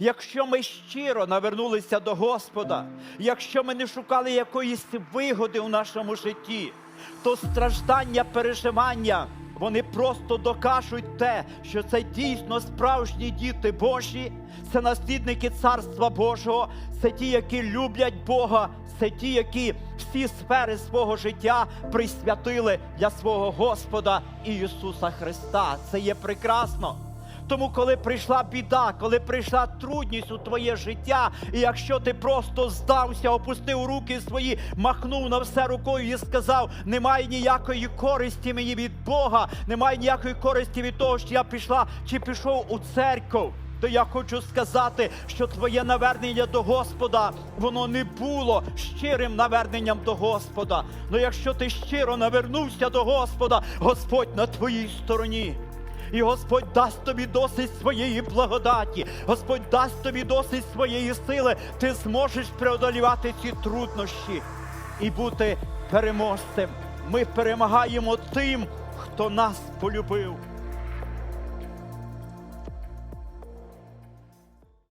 Якщо ми щиро навернулися до Господа, якщо ми не шукали якоїсь вигоди у нашому житті, то страждання, переживання, вони просто докажуть те, що це дійсно справжні діти Божі, це наслідники Царства Божого, це ті, які люблять Бога, це ті, які всі сфери свого життя присвятили для свого Господа Ісуса Христа. Це є прекрасно. Тому, коли прийшла біда, коли прийшла трудність у твоє життя, і якщо ти просто здався, опустив руки свої, махнув на все рукою і сказав: немає ніякої користі мені від Бога, немає ніякої користі від того, що я пішла чи пішов у церкву. То я хочу сказати, що твоє навернення до Господа воно не було щирим наверненням до Господа. Ну якщо ти щиро навернувся до Господа, Господь на твоїй стороні. І Господь дасть тобі досить своєї благодаті, Господь дасть тобі досить своєї сили. Ти зможеш преодолівати ці труднощі і бути переможцем. Ми перемагаємо тим, хто нас полюбив.